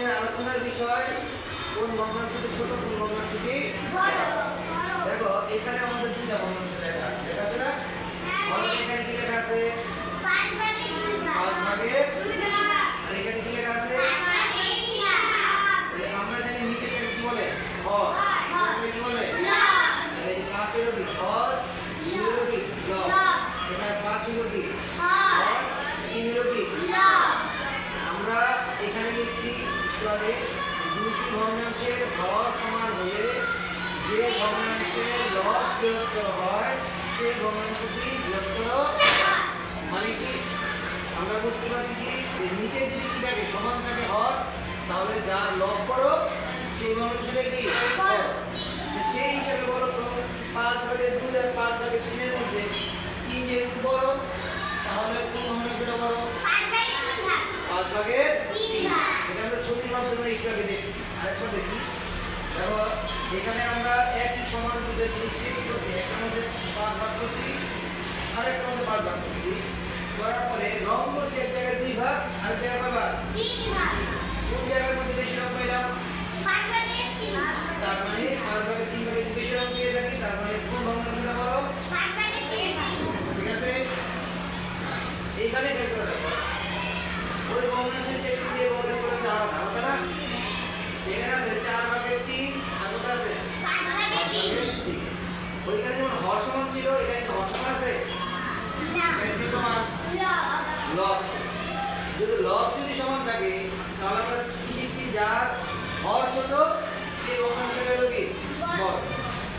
আজকের আলোচনার বিষয়, কোন ভগ্নাংশটি ছোট, কোন ভগ্নাংশটি দেখো, এখানে আমাদের দুইটা ভগ্নাংশ লেখা আছে। লেখা আছে না? আমাদের এখানে কি লেখা আছে? পাঁচ ভাগে আর এখানে কি লেখা আছে এই আমরা জানি নিচেটাকে কি বলে হর উপরে কি বলে আর এই পাঁচের কি হর দুইয়ের কি লব এখানে পাঁচ হলো কি হর তিন হলো কি আমরা এখানে লিখছি ক্লাবে দুটি ভগ্নাংশের সমান হলে যে লস বৃহত্তর হয়, সেই ভগ্নাংশটি বৃহত্তর মানে কি? আমরা বুঝতে পারি কি? যদি থাকে সমান থাকে হর, তাহলে যার লব করো, সেই ভগ্নাংশটা কি হর তো সেই হিসাবে বলো তো পাঁচ ভাগের দুই আর পাঁচ ভাগের তিনের মধ্যে তিন যেহেতু বড় তাহলে কোন ভগ্নাংশটা বড় পাঁচ ভাগের তিন এটা আমরা ছবির মাধ্যমে একটু আগে দেখছি দেখি দেখো এখানে আমরা একই সমান দুটো জিনিস করছি। একটা মধ্যে পাঁচ ভাগ করছি। আরেকটা মধ্যে পাঁচ ভাগ করছি। করার পরে রং করছি এক জায়গায় দুই ভাগ আর এক জায়গায় কয় ভাগ। কোন জায়গার মধ্যে বেশি রং পাইলাম তার মানে পাঁচ ভাগের তিন ভাগের যদি বেশি রং পেয়ে থাকি তার মানে কোন ভগ্নাংশটা বড় ঠিক আছে এইখানে বের করে দেখো ওই ভগ্নাংশের যে তিন দিয়ে ভগ্নাংশ করে দেওয়া আলাদা না এখানে আছে চার ভাগের তিন আর কোথায় আছে পাঁচ ভাগের তিন। ওইখানে যেমন হর সমান ছিল এখানে তো হর সমান আছে এখানে কি সমান লব যদি লব যদি সমান বড়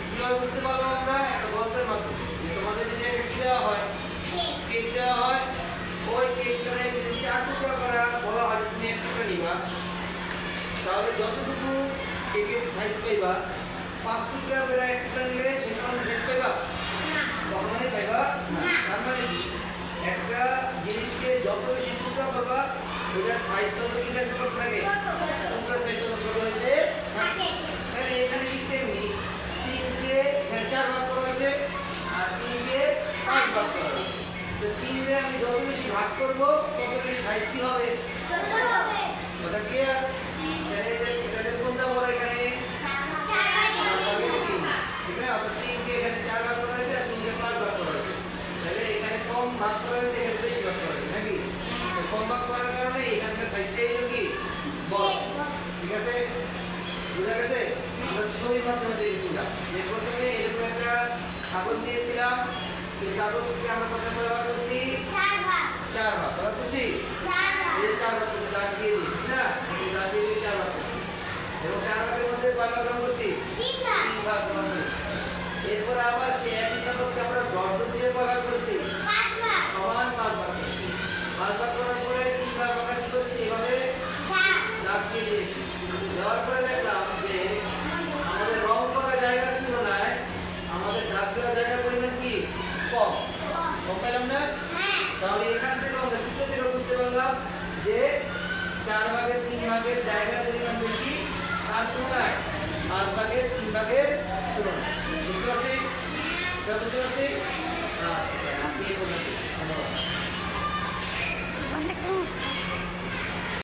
কীভাবে বুঝতে পারব তোমাদের যদি একটা দেওয়া হয়, কেক দেওয়া হয়, ওই কেকটারে যদি চার টুকরা করা, বলা হয় তুমি এক নিবা, তাহলে যতটুকু কেকের সাইজ পাইবা, পাঁচ টুকরা করে এক নিলে সেটা আমরা শেষ পাইবা কখনোই পাইবা না তার মানে কি একটা জিনিসকে যত বেশি টুকরা করবা ওটার সাইজ তো কি থাকে ছোট থাকে। টুকরার সাইজ তত ছোট এখানে ঠিক তেমনি তিন দিয়ে এখানে চার ভাগ করা আর তিন দিয়ে তো তিন দিয়ে আমি যত বেশি ভাগ করব, তত বেশি সাইজ হবে ওটা কি আর তাহলে এটা- এখানে কোনটা বড় এখানে চার ভাগের তিন। ঠিক আছে? অর্থাৎ তিনকে এখানে চার ভাগ করা হয়েছে আর তিনকে পাঁচ ভাগ করা হয়েছে। তাহলে এখানে কম ভাগ করা হয়েছে, এখানে বেশি ভাগ করা হয়েছে, নাকি? তো কম ভাগ করার কারণে এখানকার সাইজটাই হলো কি? বড়। ঠিক আছে? বুঝা গেছে? আমরা ছবির মাধ্যমে দেখেছিলাম। যে প্রথমে এরকম একটা কাগজ দিয়েছিলাম, সেই কাগজকে আমরা কত ভাগ করছি? চার ভাগ। এবার খুশি? এই চার ভাগ করছি, দাগ দিয়ে দিই, না? দাগ দিয়ে দিয়ে চার ভাগ এবং চার ভাগের মধ্যে কয় ভাগ করছি? তিন ভাগ ভাগ এরপর আবার সেই একই কাগজকে আমরা গর্ত দিয়ে ভাগ করছি? সমান পাঁচ ভাগ পাঁচ ভাগ করার পরে তিন ভাগ আমরা কি করছি? এভাবে দাগ দিয়ে দিয়েছি। দেওয়ার পরে দেখলাম যে আমাদের রং করা জায়গার তুলনায় আমাদের দাগ দেওয়ার জায়গার পরিমাণ কি কম কম পেলাম তাহলে এখান থেকে আমরা দুটো থেকে বুঝতে পারলাম যে চার ভাগের তিন ভাগের জায়গার পরিমাণ বেশি তার তিন ভাগের তুলনায়। বুঝতে পারছি? বুঝতে পারছি হ্যাঁ, আজকে। ধন্যবাদ। Contact